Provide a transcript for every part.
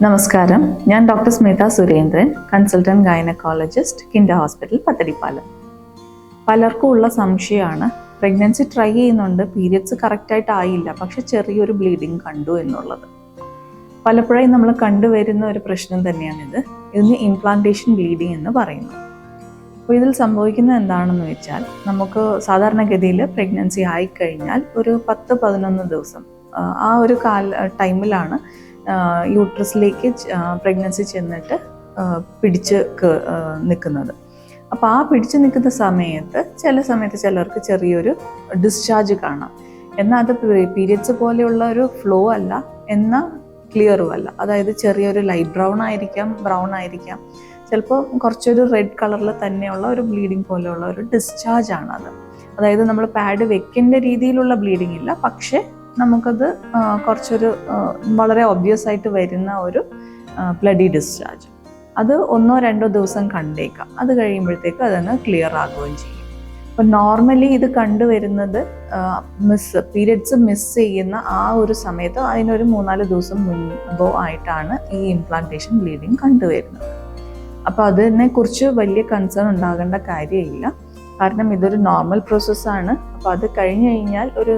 നമസ്കാരം. ഞാൻ doctor Smitha Surendran consultant gynaecologist Kinder hospital Pathadipalam പലർക്കും ഉള്ള സംശയമാണ് പ്രഗ്നൻസി ട്രൈ ചെയ്യുന്നുണ്ട് പീരിയഡ്സ് കറക്റ്റായിട്ട് ആയില്ല പക്ഷെ ചെറിയൊരു ബ്ലീഡിങ് കണ്ടു എന്നുള്ളത്. പലപ്പോഴായി നമ്മൾ കണ്ടുവരുന്ന ഒരു പ്രശ്നം തന്നെയാണിത്. ഇതിന് ഇംപ്ലാന്റേഷൻ ബ്ലീഡിങ് എന്ന് പറയുന്നു. അപ്പോൾ ഇതിൽ സംഭവിക്കുന്നത് എന്താണെന്ന് വെച്ചാൽ നമുക്ക് സാധാരണഗതിയിൽ പ്രഗ്നൻസി ആയിക്കഴിഞ്ഞാൽ ഒരു പത്ത് പതിനൊന്ന് ദിവസം ആ, ഒരു കാല ടൈമിലാണ് യൂട്രസിലേക്ക് പ്രഗ്നൻസി ചെന്നിട്ട് പിടിച്ച് നിൽക്കുന്നത്. അപ്പോൾ ആ പിടിച്ച് നിൽക്കുന്ന സമയത്ത് ചില സമയത്ത് ചിലർക്ക് ചെറിയൊരു ഡിസ്ചാർജ് കാണാം. എന്നാൽ അത് പീരിയഡ്സ് പോലെയുള്ള ഒരു ഫ്ലോ അല്ല എന്നാൽ ക്ലിയറും അല്ല. അതായത് ചെറിയൊരു ലൈറ്റ് ബ്രൗൺ ആയിരിക്കാം ബ്രൗൺ ആയിരിക്കാം. ചിലപ്പോൾ കുറച്ചൊരു റെഡ് കളറിൽ തന്നെയുള്ള ഒരു ബ്ലീഡിങ് പോലെയുള്ള ഒരു ഡിസ്ചാർജ് ആണ് അത് അതായത് നമ്മൾ പാഡ് വെക്കേണ്ട രീതിയിലുള്ള ബ്ലീഡിംഗ് ഇല്ല പക്ഷേ നമുക്കത് കുറച്ചൊരു വളരെ ഒബ്വിയസ് ആയിട്ട് വരുന്ന ഒരു ബ്ലഡി ഡിസ്ചാർജ് അത് ഒന്നോ രണ്ടോ ദിവസം കണ്ടേക്കാം. അത് കഴിയുമ്പോഴത്തേക്ക് അതങ്ങ് ക്ലിയർ ആകുകയും ചെയ്യും. അപ്പം നോർമലി ഇത് കണ്ടുവരുന്നത് മിസ് പീരിയഡ്സ് മിസ് ചെയ്യുന്ന ആ ഒരു സമയത്ത് അതിനൊരു മൂന്നാൽ ദിവസം മുൻപോ ആയിട്ടാണ് ഈ ഇംപ്ലാന്റേഷൻ ബ്ലീഡിങ് കണ്ടുവരുന്നത്. അപ്പോൾ അതിനെക്കുറിച്ച് വലിയ കൺസേൺ ഉണ്ടാകേണ്ട കാര്യമില്ല. കാരണം ഇതൊരു നോർമൽ പ്രോസസ്സാണ് അപ്പോൾ അത് കഴിഞ്ഞ് കഴിഞ്ഞാൽ ഒരു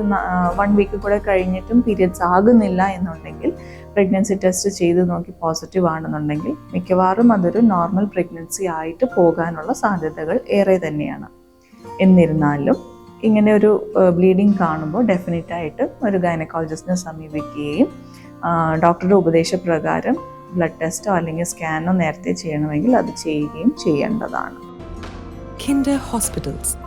വൺ വീക്ക് കൂടെ കഴിഞ്ഞിട്ടും പീരിയഡ്സ് ആകുന്നില്ല എന്നുണ്ടെങ്കിൽ പ്രഗ്നൻസി ടെസ്റ്റ് ചെയ്ത് നോക്കി പോസിറ്റീവ് ആണെന്നുണ്ടെങ്കിൽ മിക്കവാറും അതൊരു നോർമൽ പ്രഗ്നൻസി ആയിട്ട് പോകാനുള്ള സാധ്യതകൾ ഏറെ തന്നെയാണ്. എന്നിരുന്നാലും ഇങ്ങനെ ഒരു ബ്ലീഡിങ് കാണുമ്പോൾ ഡെഫിനറ്റ് ആയിട്ട് ഒരു ഗൈനക്കോളജിസ്റ്റിനെ സമീപിക്കുകയും ഡോക്ടറുടെ ഉപദേശപ്രകാരം ബ്ലഡ് ടെസ്റ്റോ അല്ലെങ്കിൽ സ്കാനോ നേരത്തെ ചെയ്യണമെങ്കിൽ അത് ചെയ്യുകയും ചെയ്യേണ്ടതാണ്. Kinder Hospitals,